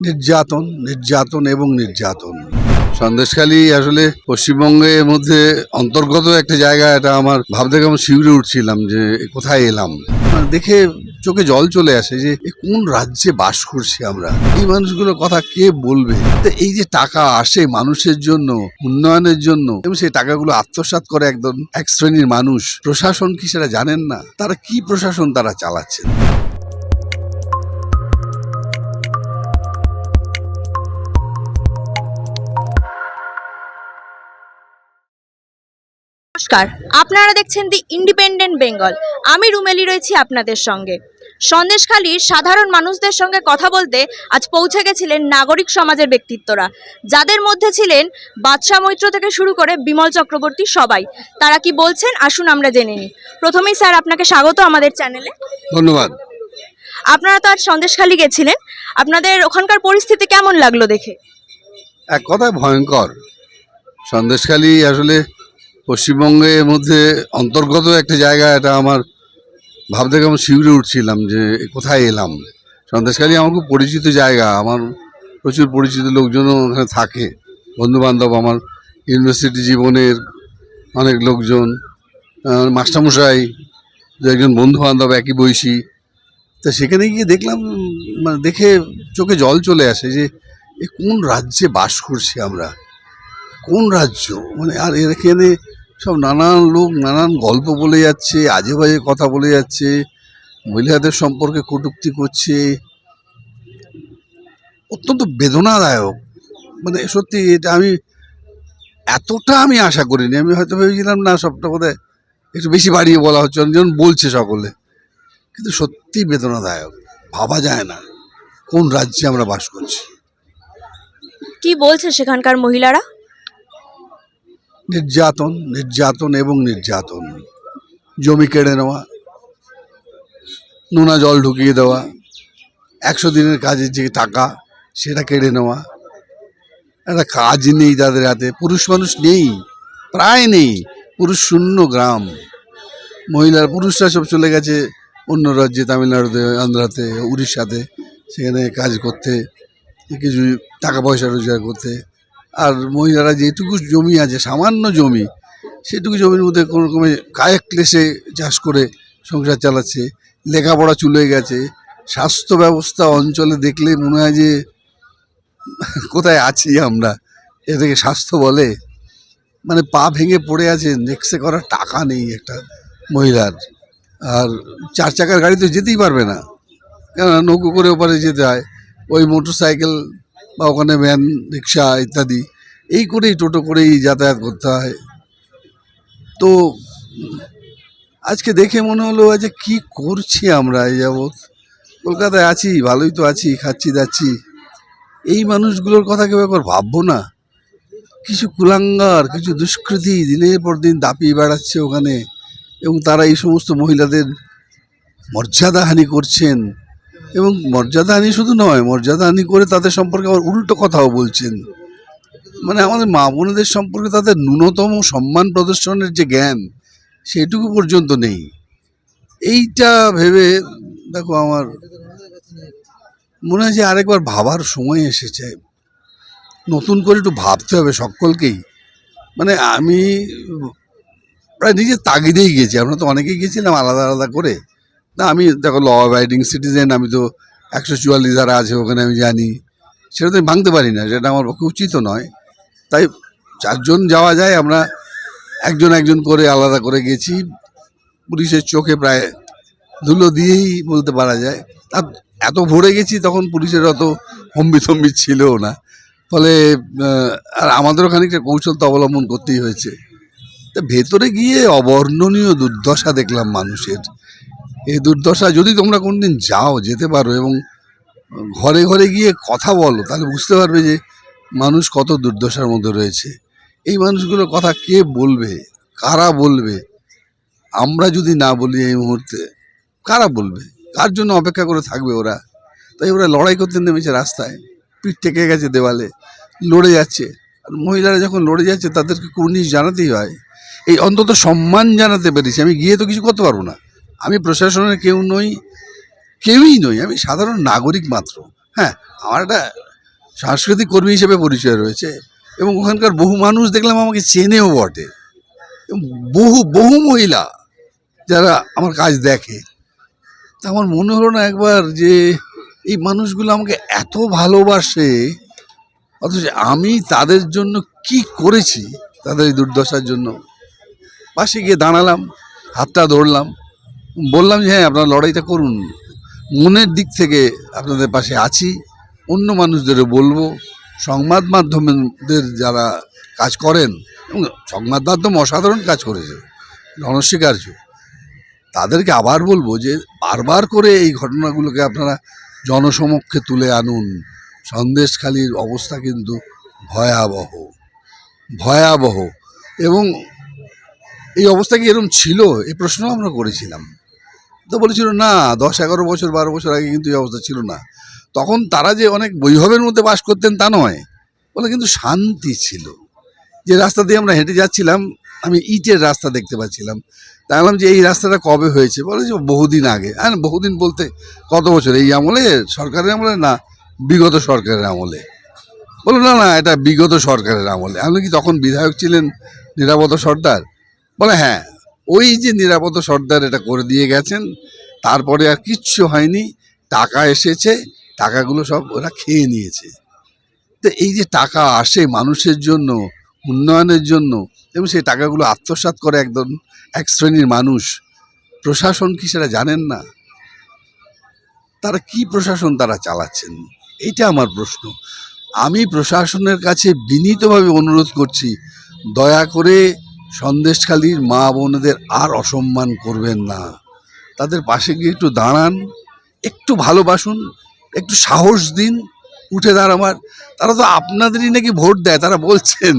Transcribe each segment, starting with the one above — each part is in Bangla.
নির্যাতন নির্যাতন এবং নির্যাতন। সন্দেশখালী আসলে পশ্চিমবঙ্গের মধ্যে অন্তর্গত একটা জায়গা, এটা আমার ভাবতে কেমন শিউরে উঠছিলাম যে কোথায় এলাম। মানে দেখে চোখে জল চলে আসে যে কোন রাজ্যে বাস করছি আমরা? এই মানুষগুলোর কথা কে বলবে? এই যে টাকা আসে মানুষের জন্য, উন্নয়নের জন্য, এবং সেই টাকাগুলো আত্মসাৎ করে একদম এক শ্রেণির মানুষ, প্রশাসন কি সেটা জানেন না? তারা কি প্রশাসন তারা চালাচ্ছেন নমস্কার। আপনারা দেখছেন দি ইন্ডিপেন্ডেন্ট বেঙ্গল আমি রুমেলি রয়েছি আপনাদের সঙ্গে। সন্দেশখালীর সাধারণ মানুষদের সঙ্গে কথা বলতে আজ পৌঁছে গেছিলেন নাগরিক সমাজের ব্যক্তিত্বরা। যাদের মধ্যে ছিলেন বাদশাহ মৈত্র থেকে শুরু করে বিমল চক্রবর্তী সবাই। তারা কি বলছেন? আসুন আমরা জেনে নিই। প্রথমেই স্যার আপনাকে স্বাগত আমাদের চ্যানেলে। ধন্যবাদ। আপনারা তো আজ সন্দেশখালী গেছিলেন। আপনাদের ওখানকার পরিস্থিতি কেমন লাগল দেখে? এক কথায় ভয়ঙ্কর। সন্দেশখালী আসলে পশ্চিমবঙ্গের মধ্যে অন্তর্গত একটা জায়গা, এটা আমার ভাবতে কেমন শিউরে উঠছিলাম যে কোথায় এলাম। সন্দেশখালী আমার খুব পরিচিত জায়গা, আমার প্রচুর পরিচিত লোকজনও ওখানে থাকে। বন্ধু বান্ধব আমার, ইউনিভার্সিটি জীবনের অনেক লোকজন মাস্টারমশাই, দু একজন বন্ধু বান্ধব একই বয়সী। তা সেখানে গিয়ে দেখলাম মানে দেখে চোখে জল চলে আসে যে, এ কোন রাজ্যে বাস করছি আমরা? কোন রাজ্য? মানে আর এখানে সব নানান লোক, নানান গল্প বলে যাচ্ছে আজে বাজে কথা বলে যাচ্ছে, মহিলাদের সম্পর্কে কটূক্তি করছে। অত্যন্ত বেদনাদায়ক। মানে সত্যি এটা আমি, এতটা আমি আশা করিনি। আমি হয়তো ভেবেছিলাম, না, সবটা বোধহয় একটু বেশি বাড়িয়ে বলা হচ্ছে যেমন বলছে সকলে। কিন্তু সত্যি বেদনাদায়ক। ভাবা যায় না কোন রাজ্যে আমরা বাস করছি। কি বলছে সেখানকার মহিলারা? নির্যাতন নির্যাতন এবং নির্যাতন। জমি কেড়ে নেওয়া, নোনা জল ঢুকিয়ে দেওয়া, একশো দিনের কাজের যে টাকা, সেটা কেড়ে নেওয়া। একটা কাজ নেই তাদের হাতে, পুরুষ মানুষ নেই, প্রায় নেই, পুরুষ শূন্য গ্রাম। মহিলার পুরুষরা সব চলে গেছে অন্য রাজ্যে, তামিলনাড়ুতে, আন্ধ্রাতে, উড়িষ্যাতে, সেখানে কাজ করতে, কিছু টাকা পয়সা রোজগার করতে। আর মহিলারা যেটুকু জমি আছে, সামান্য জমি, সেটুকু জমির মধ্যে কোনো রকমে কায়েক ক্লেশে চাষ করে সংসার চালাচ্ছে, লেখাপড়া চলে গেছে, স্বাস্থ্য ব্যবস্থা অঞ্চলে দেখলে মনে হয় যে কোথায় আছি আমরা? এটাকে স্বাস্থ্য বলে? মানে পা ভেঙে পড়ে আছে নেক্সে করার টাকা নেই একটা মহিলার। আর চার চাকার গাড়ি তো যেতেই পারবে না। কেননা নৌকো করে ওপারে যেতে হয়, ওই মোটর সাইকেল বা ওখানে ভ্যান, রিক্সা ইত্যাদি, এই করেই, টোটো করেই যাতায়াত করতে হয়। তো আজকে দেখে মনে হলো যে কি করছি আমরা এই যাবৎ। কলকাতায় আছি, ভালোই তো আছি, খাচ্ছি, দাচ্ছি। এই মানুষগুলোর কথা কেউ একবার ভাববো না? কিছু কুলাঙ্গার, কিছু দুষ্কৃতি দিনের পর দিন দাপিয়ে বেড়াচ্ছে ওখানে এবং তারা এই সমস্ত মহিলাদের মর্যাদাহানি করছেন। এবং মর্যাদাহানি শুধু নয় মর্যাদাহানি করে তাদের সম্পর্কে আবার উল্টো কথাও বলছেন। মানে আমাদের মা বোনেদের সম্পর্কে তাদের ন্যূনতম সম্মান প্রদর্শনের যে জ্ঞান, সেটুকু পর্যন্ত নেই। এইটা ভেবে, দেখো আমার মনে হয় যে আরেকবার ভাবার সময় এসেছে। নতুন করে একটু ভাবতে হবে সকলকেই। মানে আমি প্রায় নিজের তাগিদেই গেছি, আমরা তো অনেকেই গেছিলাম আলাদা আলাদা করে। না, আমি দেখো ল অ্যাবাইডিং সিটিজেন আমি তো একশো চুয়াল্লিশ ধারা আছে ওখানে আমি জানি। সেটা তো আমি ভাঙতে পারি না, সেটা আমার পক্ষে উচিত নয়। তাই চারজন যাওয়া যায়, আমরা একজন একজন করে আলাদা করে গেছি। পুলিশের চোখে প্রায় ধুলো দিয়েই বলতে পারা যায়। আর এত ভরে গেছি তখন পুলিশের অত হম্বি থম্বি ছিলও না। ফলে আর আমাদেরও খানিকটা কৌশল তো অবলম্বন করতেই হয়েছে। তা ভেতরে গিয়ে অবর্ণনীয় দুর্দশা দেখলাম মানুষের। এই দুর্দশা যদি তোমরা কোনদিন যাও, যেতে পারো এবং ঘরে ঘরে গিয়ে কথা বলো, তাহলে বুঝতে পারবে যে মানুষ কত দুর্দশার মধ্যে রয়েছে। এই মানুষগুলোর কথা কে বলবে? কারা বলবে? আমরা যদি না বলি এই মুহূর্তে, কারা বলবে? কার জন্য অপেক্ষা করে থাকবে ওরা? তাই ওরা লড়াই করতে নেমেছে রাস্তায়। পিঠ টেকে গেছে দেওয়ালে, লড়ে যাচ্ছে। আর মহিলারা যখন লড়ে যাচ্ছে, তাদেরকে কুর্নিশ জানাতেই হয়। এই অন্তত সম্মান জানাতে পেরেছি। আমি গিয়ে তো কিছু করতে পারব না। আমি প্রশাসনের কেউ নই, কেউই নই, আমি সাধারণ নাগরিক মাত্র। হ্যাঁ আমার একটা সাংস্কৃতিক কর্মী হিসেবে পরিচয় রয়েছে এবং ওখানকার বহু মানুষ দেখলাম আমাকে চেনেও বটে। বহু বহু মহিলা যারা আমার কাজ দেখে। তা আমার মনে হলো না একবার যে এই মানুষগুলো আমাকে এত ভালোবাসে, অথচ আমি তাদের জন্য কি করেছি, তাদের এই দুর্দশার জন্য। পাশে গিয়ে দাঁড়ালাম, হাতটা ধরলাম। বললাম যে হ্যাঁ আপনারা লড়াইটা করুন। মনের দিক থেকে আপনাদের পাশে আছি। অন্য মানুষদেরও বলব, সংবাদ মাধ্যমদের যারা কাজ করেন, এবং সংবাদ মাধ্যম অসাধারণ কাজ করেছে অনস্বীকার্য তাদেরকে আবার বলব যে বারবার করে এই ঘটনাগুলোকে আপনারা জনসমক্ষে তুলে আনুন। সন্দেশখালির অবস্থা কিন্তু ভয়াবহ ভয়াবহ, এবং এই অবস্থা কি এরকম ছিল? এই প্রশ্ন আমরা করেছিলাম। তো বলেছিল, না, দশ, এগারো বছর, বারো বছর আগে কিন্তু এই অবস্থা ছিল না। তখন তারা যে অনেক বৈভবের মধ্যে বাস করতেন তা নয়, বলে কিন্তু শান্তি ছিল। যে রাস্তা দিয়ে আমরা হেঁটে যাচ্ছিলাম, আমি ইটের রাস্তা দেখতে পাচ্ছিলাম। বললাম যে এই রাস্তাটা কবে হয়েছে? বলে যে বহুদিন আগে। হ্যাঁ বহুদিন বলতে কত বছর? এই আমলে সরকারের আমলে না, বিগত সরকারের আমলে? বলল, না না, এটা বিগত সরকারের আমলে। আপনি কি তখন বিধায়ক ছিলেন নিরাপদ সর্দার? বলে হ্যাঁ। ওই যে নিরাপদ সর্দার এটা করে দিয়ে গেছেন, তারপরে আর কিচ্ছু হয়নি, টাকা এসেছে, টাকাগুলো সব ওরা খেয়ে নিয়েছে। তো এই যে টাকা আসে মানুষের জন্য, উন্নয়নের জন্য, এবং সেই টাকাগুলো আত্মসাৎ করে একদম এক শ্রেণির মানুষ, প্রশাসন কি সেটা জানেন না? তারা কি প্রশাসন তারা চালাচ্ছেন? এইটা আমার প্রশ্ন। আমি প্রশাসনের কাছে বিনীতভাবে অনুরোধ করছি, দয়া করে সন্দেশখালীর মা বোনেদের আর অসম্মান করবেন না। তাদের পাশে গিয়ে একটু দাঁড়ান, একটু ভালোবাসুন, একটু সাহস দিন, উঠে দাঁড়াবার। তারা তো আপনাদেরই নাকি ভোট দেয়, তারা বলছেন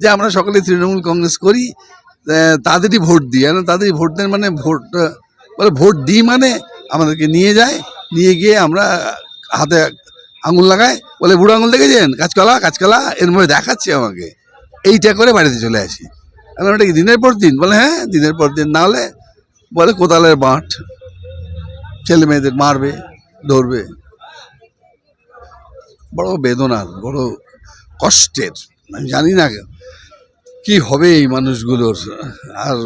যে আমরা সকলে তৃণমূল কংগ্রেস করি তাদেরই ভোট দিই। আর তাদেরই ভোট দেন মানে ভোট বলে ভোট দিই মানে আমাদেরকে নিয়ে যায়, নিয়ে গিয়ে আমরা হাতে আঙুল লাগাই, বলে বুড়ো আঙুল দেখেছেন? কাঁচকলা কাঁচকলা এর মধ্যে দেখাচ্ছে আমাকে। এইটা করে বাড়িতে চলে আসি। ওটা কি দিনের পর দিন। বলে হ্যাঁ দিনের পর দিন। না হলে বলে, কোদালের বাঁট ছেলে মেয়েদের মারবে, ধরবে। বড় বেদনার বড় কষ্টের। আমি জানি না কি হবে এই মানুষগুলোর। আর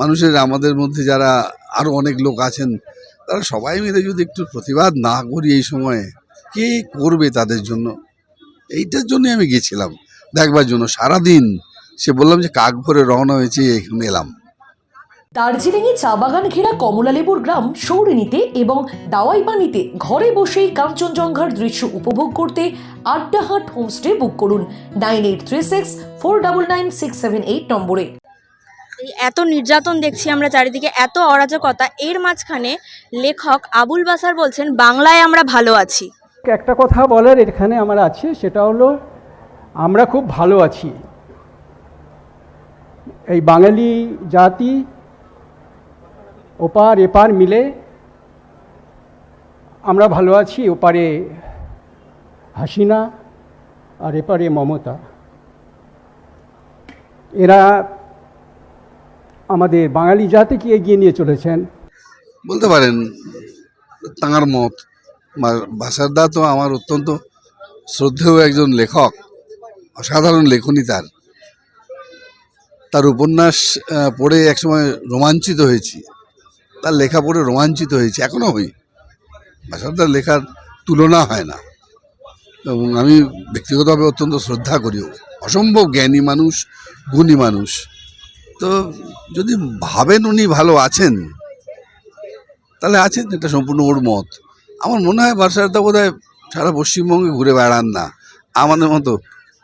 মানুষের আমাদের মধ্যে যারা আরও অনেক লোক আছেন, তারা সবাই মিলে যদি একটু প্রতিবাদ না করি এই সময়ে, কে করবে তাদের জন্য? এইটার জন্য আমি গেছিলাম। দেখবার জন্য সারাদিন সে বললাম যে কাক ভরে রওনা হয়েছে এখানে এলাম। দার্জিলিংয়ে চা বাগান ঘেরা কমলালেবুর গ্রাম সৌরিনীতে এবং দাওয়াই পানিতে ঘরে বসেই কাঞ্চনজঙ্ঘার দৃশ্য উপভোগ করতে আড্ডাহাট হোমস্টে বুক করুন nine eight three six four double nine six seven eight নম্বরে। এই এত নির্যাতন দেখছি আমরা চারিদিকে এত অরাজকতা এর মাঝখানে লেখক আবুল বাসার বলছেন বাংলায় আমরা ভালো আছি। একটা কথা বলার এখানে আমার আছে সেটা হলো আমরা খুব ভালো আছি। এই বাঙালি জাতি ওপার এপার মিলে আমরা ভালো আছি, ওপারে হাসিনা আর এপারে মমতা। এরা আমাদের বাঙালি জাতিকে এগিয়ে নিয়ে চলেছেন। বলতে পারেন, তাঁর মত। বাসারদা তো আমার অত্যন্ত শ্রদ্ধেয় একজন লেখক, অসাধারণ লেখনী তার। তার উপন্যাস পড়ে একসময় রোমাঞ্চিত হয়েছি। তার লেখা পড়ে রোমাঞ্চিত হয়েছি। এখনও হই বাসারদার লেখার তুলনা হয় না। এবং আমি ব্যক্তিগতভাবে অত্যন্ত শ্রদ্ধা করিও অসম্ভব জ্ঞানী মানুষ, গুণী মানুষ। তো যদি ভাবেন উনি ভালো আছেন, তাহলে আছেন, এটা সম্পূর্ণ ওর মত। আমার মনে হয় বার্সারদা বোধ হয় সারা পশ্চিমবঙ্গে ঘুরে বেড়ান না। আমাদের মতো,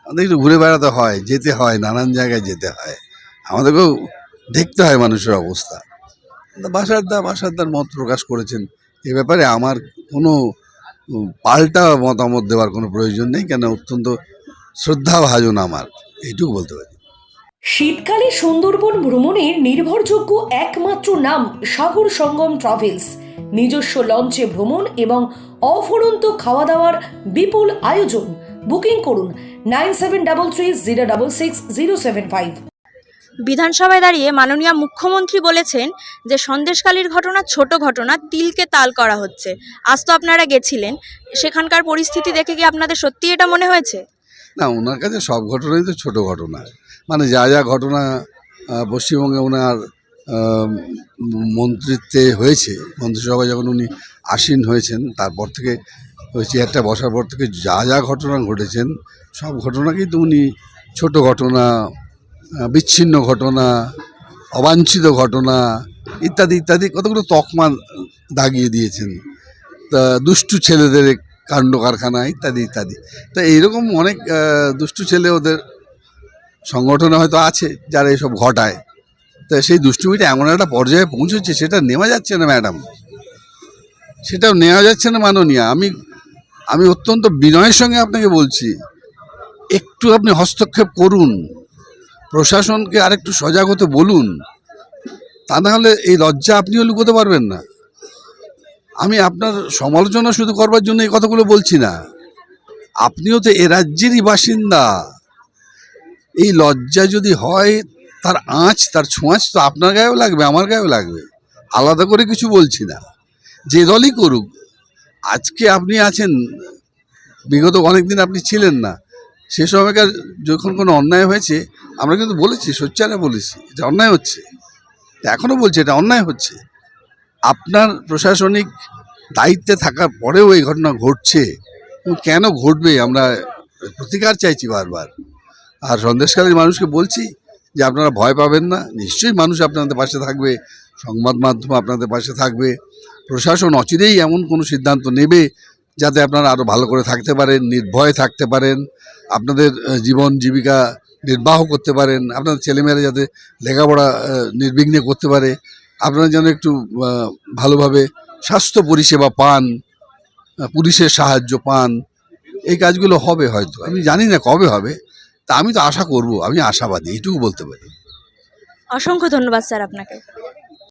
আমাদের একটু ঘুরে বেড়াতে হয়, যেতে হয়, নানান জায়গায় যেতে হয়। আমাদেরকেও দেখতে হয় মানুষের অবস্থা। বাসারদা বাসারদার মত প্রকাশ করেছেন। এ ব্যাপারে আমার কোনো পাল্টা মতামত দেওয়ার কোনো প্রয়োজন নেই। কেন অত্যন্ত শ্রদ্ধাভাজন আমার। এইটুকু বলতে পারি। শীতকালে সুন্দরবন ভ্রমণের নির্ভরযোগ্য একমাত্র নাম সাগর সঙ্গম ট্রাভেলস। নিজস্ব লঞ্চে ভ্রমণ এবং অফুরন্ত খাওয়া দাওয়ার বিপুল আয়োজন। বুকিং করুন nine seven double three zero double six zero seven five. বিধানসভায় দাঁড়িয়ে মাননীয় মুখ্যমন্ত্রী বলেছেন যে সন্দেশকালীর ঘটনা, ছোট ঘটনা, তিলকে তাল করা হচ্ছে। আজ তো আপনারা গেছিলেন। সেখানকার পরিস্থিতি দেখে কি আপনাদের সত্যি এটা মনে হয়েছে? না, ওনার কাছে সব ঘটনাই তো ছোট ঘটনা। মানে যা যা ঘটনা পশ্চিমবঙ্গে ওনার মন্ত্রিত্বে হয়েছে, মন্ত্রিসভায় যখন উনি আসীন হয়েছেন, তারপর থেকে ওই চেয়ারটা বসার পর থেকে যা যা ঘটনা ঘটেছেন, সব ঘটনাকেই তো উনি ছোট ঘটনা বিচ্ছিন্ন ঘটনা, অবাঞ্ছিত ঘটনা, ইত্যাদি ইত্যাদি কতগুলো তকমা দাগিয়ে দিয়েছেন। তা দুষ্টু ছেলেদের কাণ্ড কারখানা, ইত্যাদি ইত্যাদি। তা এইরকম অনেক দুষ্টু ছেলে ওদের সংগঠনে হয়তো আছে, যারা এসব ঘটায়। তা সেই দুষ্টুমিটা এমন একটা পর্যায়ে পৌঁছেছে, সেটা নেওয়া যাচ্ছে না, ম্যাডাম। সেটাও নেওয়া যাচ্ছে না, মাননীয়া। আমি আমি অত্যন্ত বিনয়ের সঙ্গে আপনাকে বলছি, একটু আপনি হস্তক্ষেপ করুন। প্রশাসনকে আরেকটু সজাগ হতে বলুন। তা না হলে এই লজ্জা আপনিও লুকোতে পারবেন না। আমি আপনার সমালোচনা শুধু করবার জন্য এই কথাগুলো বলছি না। আপনিও তো এ রাজ্যেরই বাসিন্দা। এই লজ্জা যদি হয়, তার আঁচ, তার ছোঁয়াচ তো আপনার গায়েও লাগবে, আমার গায়েও লাগবে। আলাদা করে কিছু বলছি না। যে দলই করুক। আজকে আপনি আছেন, বিগত অনেক দিন আপনি ছিলেন না। সে সময়কার যখন কোনো অন্যায় হয়েছে, আমরা কিন্তু বলেছি, সোচ্চারে বলেছি এটা অন্যায় হচ্ছে। এখনও বলছি এটা অন্যায় হচ্ছে। আপনার প্রশাসনিক দায়িত্বে থাকার পরেও এই ঘটনা ঘটছে। কেন ঘটবে? আমরা প্রতিকার চাইছি বারবার। আর সন্দেশকালীর মানুষকে বলছি যে আপনারা ভয় পাবেন না। নিশ্চয়ই মানুষ আপনাদের পাশে থাকবে, সংবাদ মাধ্যম আপনাদের পাশে থাকবে। প্রশাসন অচিরেই এমন কোনো সিদ্ধান্ত নেবে যাতে আপনারা আরও ভালো করে থাকতে পারেন, নির্ভয়ে থাকতে পারেন, আপনাদের জীবন জীবিকা নির্বাহ করতে পারেন, আপনাদের ছেলেমেয়েরা যাতে লেখাপড়া নির্বিঘ্নে করতে পারে, আপনারা যেন একটু ভালোভাবে স্বাস্থ্য পরিষেবা পান পুলিশের সাহায্য পান, এই কাজগুলো হবে হয়তো। আমি জানি না কবে হবে, তা আমি তো আশা করব, আমি আশাবাদী, এইটুকু বলতে পারি। অসংখ্য ধন্যবাদ স্যার আপনাকে।